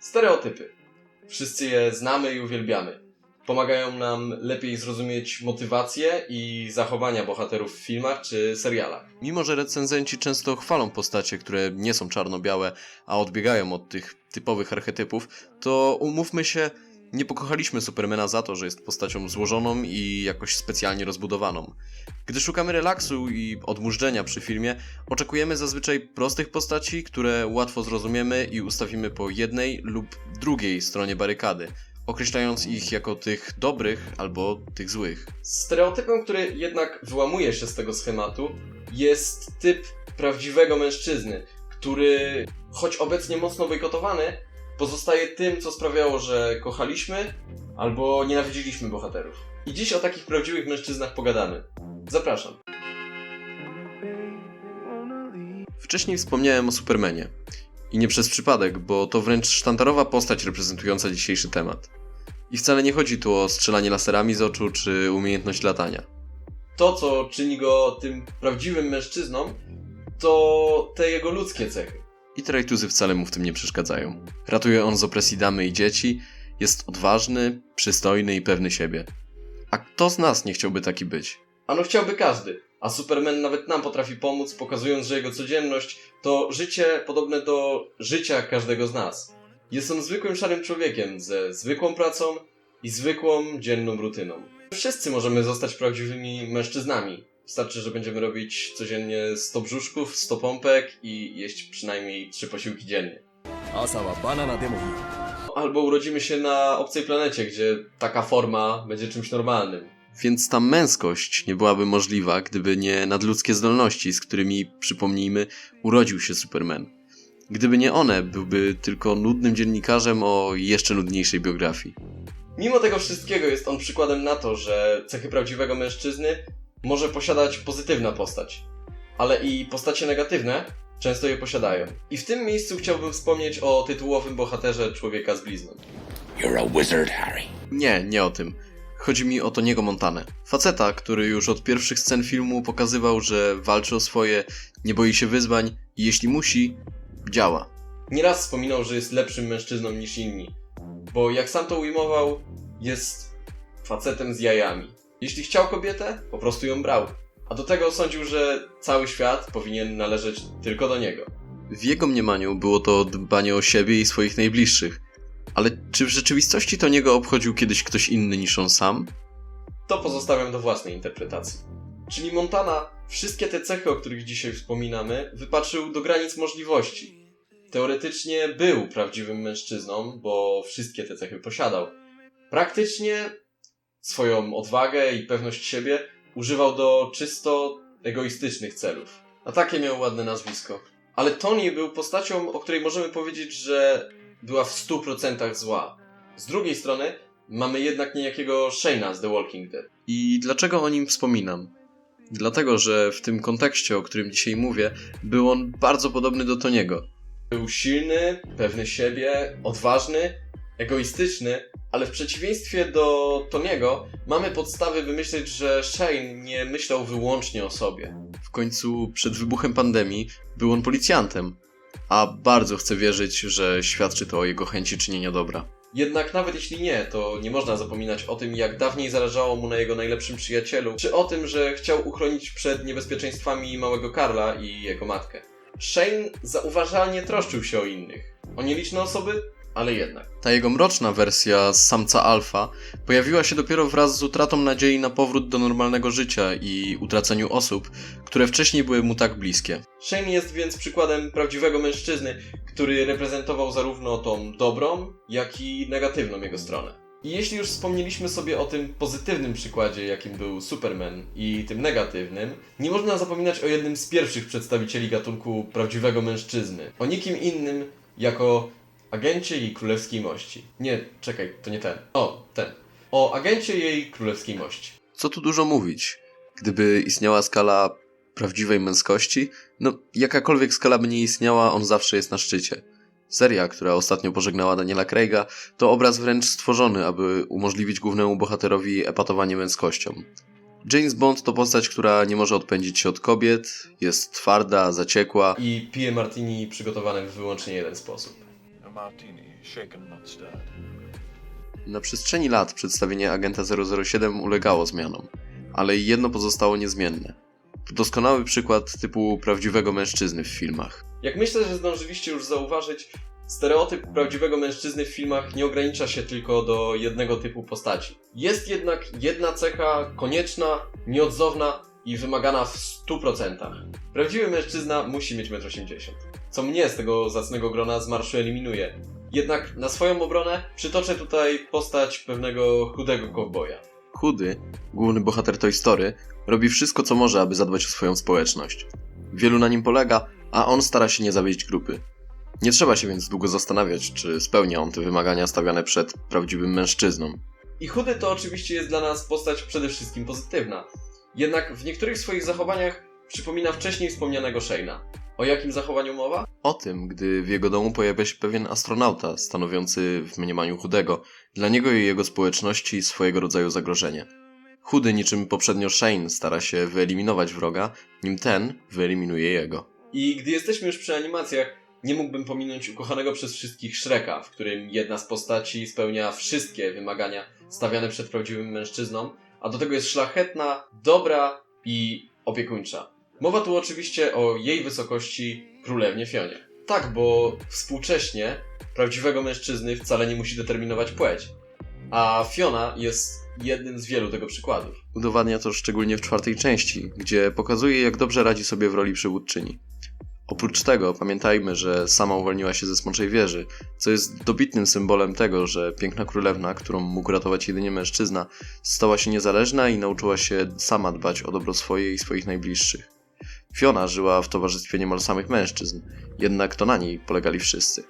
Stereotypy. Wszyscy je znamy i uwielbiamy. Pomagają nam lepiej zrozumieć motywacje i zachowania bohaterów w filmach czy serialach. Mimo, że recenzenci często chwalą postacie, które nie są czarno-białe, a odbiegają od tych typowych archetypów, to umówmy się, nie pokochaliśmy Supermana za to, że jest postacią złożoną i jakoś specjalnie rozbudowaną. Gdy szukamy relaksu i odmurzenia przy filmie, oczekujemy zazwyczaj prostych postaci, które łatwo zrozumiemy i ustawimy po jednej lub drugiej stronie barykady, określając ich jako tych dobrych albo tych złych. Stereotypem, który jednak wyłamuje się z tego schematu, jest typ prawdziwego mężczyzny, który, choć obecnie mocno bojkotowany, pozostaje tym, co sprawiało, że kochaliśmy albo nienawidziliśmy bohaterów. I dziś o takich prawdziwych mężczyznach pogadamy. Zapraszam. Wcześniej wspomniałem o Supermanie. I nie przez przypadek, bo to wręcz sztandarowa postać reprezentująca dzisiejszy temat. I wcale nie chodzi tu o strzelanie laserami z oczu czy umiejętność latania. To, co czyni go tym prawdziwym mężczyzną, to te jego ludzkie cechy. I trajtuzy wcale mu w tym nie przeszkadzają. Ratuje on z opresji damy i dzieci, jest odważny, przystojny i pewny siebie. A kto z nas nie chciałby taki być? Ano chciałby każdy, a Superman nawet nam potrafi pomóc, pokazując, że jego codzienność to życie podobne do życia każdego z nas. Jest on zwykłym szarym człowiekiem ze zwykłą pracą i zwykłą dzienną rutyną. Wszyscy możemy zostać prawdziwymi mężczyznami. Wystarczy, że będziemy robić codziennie 100 brzuszków, 100 pompek i jeść przynajmniej 3 posiłki dziennie. Albo urodzimy się na obcej planecie, gdzie taka forma będzie czymś normalnym. Więc ta męskość nie byłaby możliwa, gdyby nie nadludzkie zdolności, z którymi, przypomnijmy, urodził się Superman. Gdyby nie one, byłby tylko nudnym dziennikarzem o jeszcze nudniejszej biografii. Mimo tego wszystkiego jest on przykładem na to, że cechy prawdziwego mężczyzny może posiadać pozytywna postać, ale i postacie negatywne często je posiadają. I w tym miejscu chciałbym wspomnieć o tytułowym bohaterze Człowieka z blizną. You're a wizard, Harry. Nie, nie o tym. Chodzi mi o Toniego Montanę. Faceta, który już od pierwszych scen filmu pokazywał, że walczy o swoje, nie boi się wyzwań i jeśli musi, działa. Nieraz wspominał, że jest lepszym mężczyzną niż inni, bo jak sam to ujmował, jest facetem z jajami. Jeśli chciał kobietę, po prostu ją brał. A do tego sądził, że cały świat powinien należeć tylko do niego. W jego mniemaniu było to dbanie o siebie i swoich najbliższych. Ale czy w rzeczywistości Toniego obchodził kiedyś ktoś inny niż on sam? To pozostawiam do własnej interpretacji. Czyli Montana wszystkie te cechy, o których dzisiaj wspominamy, wypatrzył do granic możliwości. Teoretycznie był prawdziwym mężczyzną, bo wszystkie te cechy posiadał. Praktycznie swoją odwagę i pewność siebie używał do czysto egoistycznych celów. A takie miał ładne nazwisko. Ale Tony był postacią, o której możemy powiedzieć, że była w 100% zła. Z drugiej strony mamy jednak niejakiego Shane'a z The Walking Dead. I dlaczego o nim wspominam? Dlatego, że w tym kontekście, o którym dzisiaj mówię, był on bardzo podobny do Toniego. Był silny, pewny siebie, odważny, egoistyczny, ale w przeciwieństwie do Toniego mamy podstawy wymyśleć, że Shane nie myślał wyłącznie o sobie. W końcu, przed wybuchem pandemii, był on policjantem, a bardzo chcę wierzyć, że świadczy to o jego chęci czynienia dobra. Jednak nawet jeśli nie, to nie można zapominać o tym, jak dawniej zależało mu na jego najlepszym przyjacielu, czy o tym, że chciał uchronić przed niebezpieczeństwami małego Karla i jego matkę. Shane zauważalnie troszczył się o innych. O nieliczne osoby, ale jednak. Ta jego mroczna wersja samca alfa pojawiła się dopiero wraz z utratą nadziei na powrót do normalnego życia i utraceniu osób, które wcześniej były mu tak bliskie. Shane jest więc przykładem prawdziwego mężczyzny, który reprezentował zarówno tą dobrą, jak i negatywną jego stronę. I jeśli już wspomnieliśmy sobie o tym pozytywnym przykładzie, jakim był Superman, i tym negatywnym, nie można zapominać o jednym z pierwszych przedstawicieli gatunku prawdziwego mężczyzny. O nikim innym jako agencie jej królewskiej mości. Nie, czekaj, to nie ten. O, ten. O agencie jej królewskiej mości. Co tu dużo mówić? Gdyby istniała skala prawdziwej męskości, no jakakolwiek skala by nie istniała, on zawsze jest na szczycie. Seria, która ostatnio pożegnała Daniela Craiga, to obraz wręcz stworzony, aby umożliwić głównemu bohaterowi epatowanie męskością. James Bond to postać, która nie może odpędzić się od kobiet, jest twarda, zaciekła, I pije martini przygotowane w wyłącznie jeden sposób. Na przestrzeni lat przedstawienie Agenta 007 ulegało zmianom, ale jedno pozostało niezmienne. To doskonały przykład typu prawdziwego mężczyzny w filmach. Jak myślę, że zdążyliście już zauważyć, stereotyp prawdziwego mężczyzny w filmach nie ogranicza się tylko do jednego typu postaci. Jest jednak jedna cecha konieczna, nieodzowna i wymagana w 100%. Prawdziwy mężczyzna musi mieć 1,80 m. Co mnie z tego zacnego grona z marszu eliminuje. Jednak na swoją obronę przytoczę tutaj postać pewnego chudego kowboja. Chudy, główny bohater Toy Story, robi wszystko co może, aby zadbać o swoją społeczność. Wielu na nim polega, a on stara się nie zawieść grupy. Nie trzeba się więc długo zastanawiać, czy spełnia on te wymagania stawiane przed prawdziwym mężczyzną. I chudy to oczywiście jest dla nas postać przede wszystkim pozytywna. Jednak w niektórych swoich zachowaniach przypomina wcześniej wspomnianego Shane'a. O jakim zachowaniu mowa? O tym, gdy w jego domu pojawia się pewien astronauta, stanowiący w mniemaniu Chudego dla niego i jego społeczności swojego rodzaju zagrożenie. Chudy, niczym poprzednio Shane, stara się wyeliminować wroga, nim ten wyeliminuje jego. I gdy jesteśmy już przy animacjach, nie mógłbym pominąć ukochanego przez wszystkich Shreka, w którym jedna z postaci spełnia wszystkie wymagania stawiane przed prawdziwym mężczyzną, a do tego jest szlachetna, dobra i opiekuńcza. Mowa tu oczywiście o jej wysokości królewnie Fionie. Tak, bo współcześnie prawdziwego mężczyzny wcale nie musi determinować płeć, a Fiona jest jednym z wielu tego przykładów. Udowadnia to szczególnie w czwartej części, gdzie pokazuje jak dobrze radzi sobie w roli przywódczyni. Oprócz tego pamiętajmy, że sama uwolniła się ze Smoczej Wieży, co jest dobitnym symbolem tego, że piękna królewna, którą mógł ratować jedynie mężczyzna, stała się niezależna i nauczyła się sama dbać o dobro swoje i swoich najbliższych. Fiona żyła w towarzystwie niemal samych mężczyzn, jednak to na niej polegali wszyscy.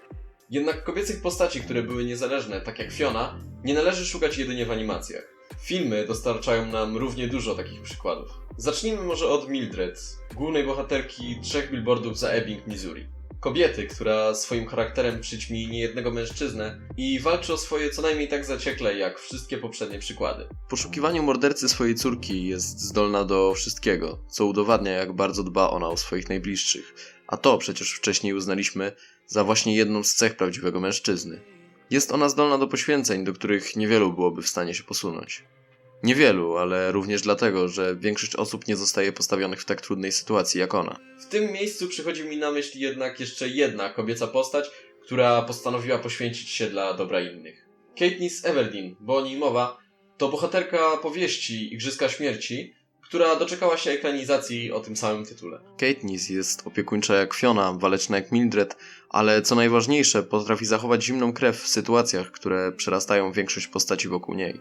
Jednak kobiecych postaci, które były niezależne, tak jak Fiona, nie należy szukać jedynie w animacjach. Filmy dostarczają nam równie dużo takich przykładów. Zacznijmy może od Mildred, głównej bohaterki trzech billboardów za Ebbing, Missouri. Kobiety, która swoim charakterem przyćmi niejednego mężczyznę i walczy o swoje co najmniej tak zaciekle jak wszystkie poprzednie przykłady. W poszukiwaniu mordercy swojej córki jest zdolna do wszystkiego, co udowadnia jak bardzo dba ona o swoich najbliższych, a to przecież wcześniej uznaliśmy za właśnie jedną z cech prawdziwego mężczyzny. Jest ona zdolna do poświęceń, do których niewielu byłoby w stanie się posunąć. Niewielu, ale również dlatego, że większość osób nie zostaje postawionych w tak trudnej sytuacji jak ona. W tym miejscu przychodzi mi na myśl jednak jeszcze jedna kobieca postać, która postanowiła poświęcić się dla dobra innych. Katniss Everdeen, bo o niej mowa, to bohaterka powieści Igrzyska Śmierci, która doczekała się ekranizacji o tym samym tytule. Katniss jest opiekuńcza jak Fiona, waleczna jak Mildred, ale co najważniejsze, potrafi zachować zimną krew w sytuacjach, które przerastają większość postaci wokół niej.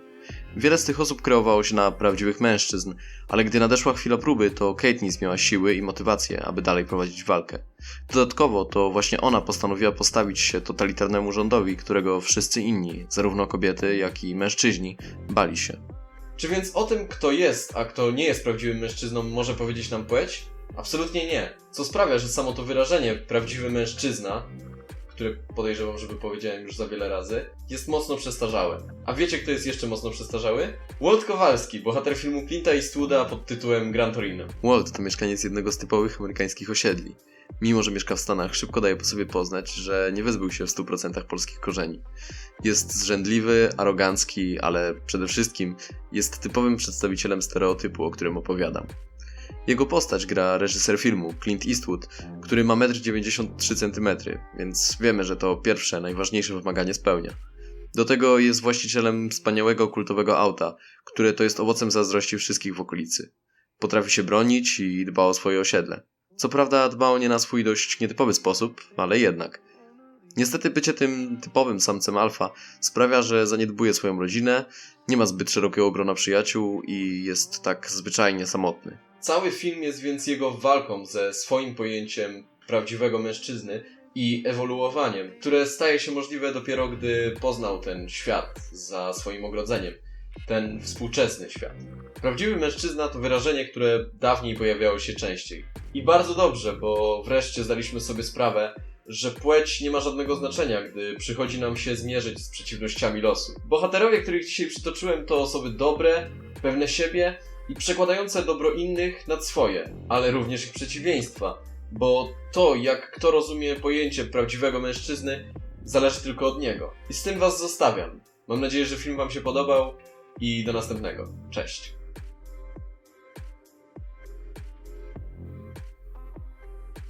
Wiele z tych osób kreowało się na prawdziwych mężczyzn, ale gdy nadeszła chwila próby, to Katniss miała siły i motywację, aby dalej prowadzić walkę. Dodatkowo to właśnie ona postanowiła postawić się totalitarnemu rządowi, którego wszyscy inni, zarówno kobiety, jak i mężczyźni, bali się. Czy więc o tym, kto jest, a kto nie jest prawdziwym mężczyzną, może powiedzieć nam płeć? Absolutnie nie. Co sprawia, że samo to wyrażenie prawdziwy mężczyzna, które podejrzewam, że powiedziałem już za wiele razy, jest mocno przestarzałe. A wiecie, kto jest jeszcze mocno przestarzały? Walt Kowalski, bohater filmu Clint'a Eastwooda pod tytułem Gran Torino. Walt to mieszkaniec jednego z typowych amerykańskich osiedli. Mimo, że mieszka w Stanach, szybko daje po sobie poznać, że nie wyzbył się w 100% polskich korzeni. Jest zrzędliwy, arogancki, ale przede wszystkim jest typowym przedstawicielem stereotypu, o którym opowiadam. Jego postać gra reżyser filmu, Clint Eastwood, który ma 1,93 cm, więc wiemy, że to pierwsze, najważniejsze wymaganie spełnia. Do tego jest właścicielem wspaniałego kultowego auta, które to jest owocem zazdrości wszystkich w okolicy. Potrafi się bronić i dba o swoje osiedle. Co prawda dba o nie na swój dość nietypowy sposób, ale jednak. Niestety bycie tym typowym samcem alfa sprawia, że zaniedbuje swoją rodzinę, nie ma zbyt szerokiego grona przyjaciół i jest tak zwyczajnie samotny. Cały film jest więc jego walką ze swoim pojęciem prawdziwego mężczyzny i ewoluowaniem, które staje się możliwe dopiero gdy poznał ten świat za swoim ogrodzeniem, ten współczesny świat. Prawdziwy mężczyzna to wyrażenie, które dawniej pojawiało się częściej. I bardzo dobrze, bo wreszcie zdaliśmy sobie sprawę, że płeć nie ma żadnego znaczenia, gdy przychodzi nam się zmierzyć z przeciwnościami losu. Bohaterowie, których dzisiaj przytoczyłem, to osoby dobre, pewne siebie i przekładające dobro innych nad swoje, ale również ich przeciwieństwa, bo to, jak kto rozumie pojęcie prawdziwego mężczyzny, Zależy tylko od niego. I z tym was zostawiam. Mam nadzieję, że film wam się podobał i do następnego. Cześć.